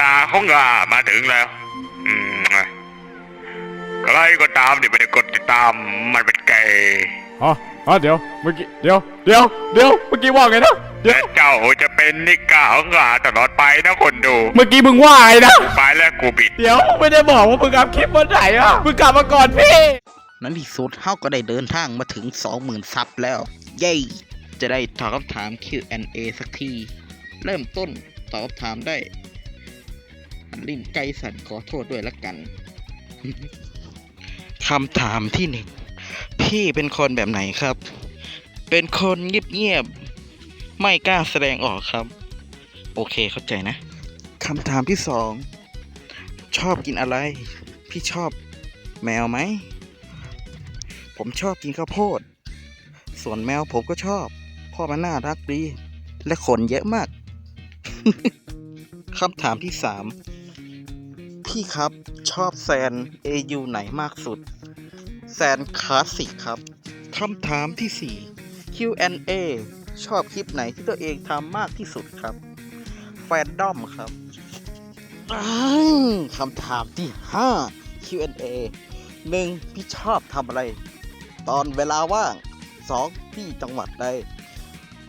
ลาของข้ามาถึงแล้วอืมใครก็ตามที่ไม่ได้กดติดตามมันเป็นไก่อ๋ออ๋อเดี๋ยวเมื่อกี้เดี๋ยวเดี๋ยวเดี๋ยวเมื่อกี้ว่าไงนะเดี๋ยวและเจ้าจะเป็นนิก้าของข้าตลอดไปนะคนดู เมื่อกี้มึงว่าไงนะกูไปแล้วกูปิด เดี๋ยวไม่ได้บอกว่ามึงอัพคลิปวันไหนอะมึงกลับมาก่อนพี่ในที่สุดเฮาก็ได้เดินทางมาถึง 20,000ซับแล้ว เย้จะได้ตอบคำถาม Q&A สักที เริ่มต้นตอบคำถามได้ ลิ้นไก่สั่นขอโทษด้วยละกันคำถามที่หนึ่งพี่เป็นคนแบบไหนครับ เป็นคนเงียบๆไม่กล้าแสดงออกครับ โอเคเข้าใจนะคำถามที่สองชอบกินอะไร พี่ชอบแมวไหม ผมชอบกินข้าวโพด ส่วนแมวผมก็ชอบ พ่อมันน่ารักดี และขนเยอะมาก คำถามที่สาม พี่ครับชอบแซน AU ไหนมากสุด แซนคลาสสิกครับคำถามที่สี่ Q&A ชอบคลิปไหนที่ตัวเองทำมากที่สุดครับ แฟนดอมครับคำถามที่ห้า Q&A หนึ่งพี่ชอบทำอะไร ตอนเวลาว่างสองพี่จังหวัดใด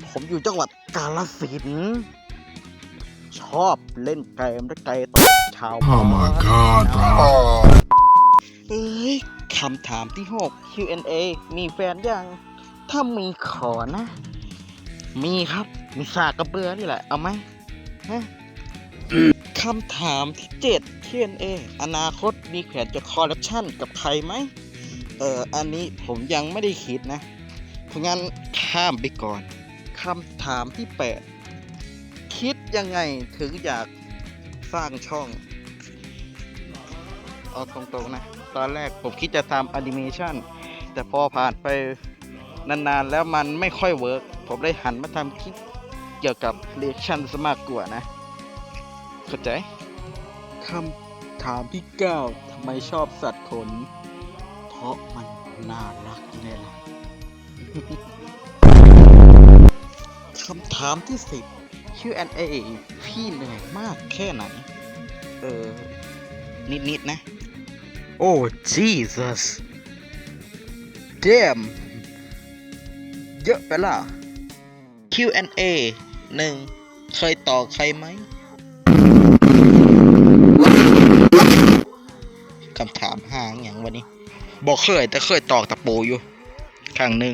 ผมอยู่จังหวัดกาฬสิน ชอบเล่นเกมและไกลตก ชาวบ้าน Oh my god, bro. เอ้ยคำถามที่หก Q&A มีแฟนยัง ถ้ามีขอนะ มีครับ มีสากกระเบือนี่แหละ เอาไหมฮะคำถามที่เจ็ด Q&A อนาคตมีแผนจะคอลเลคชันกับใครไหม เอออันนี้ผมยังไม่ได้คิดนะ เพราะงั้นข้ามไปก่อนคำถามที่ 8 คิดยังไงถึงอยาก สร้างช่องเอาตรงๆนะ ตอนแรกผมคิดจะทำแอนิเมชันแต่พอผ่านไปนานๆ แล้วมันไม่ค่อยเวิร์กผมเลยหันมาทำคลิปเกี่ยวกับเรียกชันสมากกว่านะ เข้าใจคำถามที่9ทำไมชอบสัตว์ขน เพราะมันน่ารักไงล่ะคำถามที่ Q&A พี่เหนื่อยมากแค่ไหน เออ นิดๆนะ โอ้ Jesus damn เยอะไปล่ะ Q&A หนึ่งเคยต่อใครไหมคำถามห่างอย่างวันนี้ บอกเคยแต่เคยตอกตะปูอยู่ครั้งหนึ่ง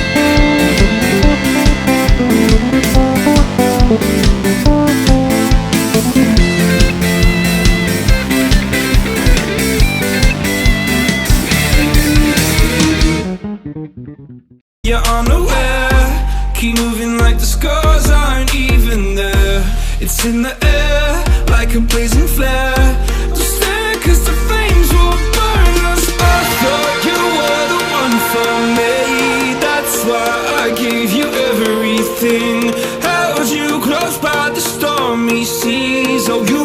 unaware Keep moving like the scars aren't even there. It's in the air, like a blazing flare. Everything. Held you close by the stormy seas. Oh, you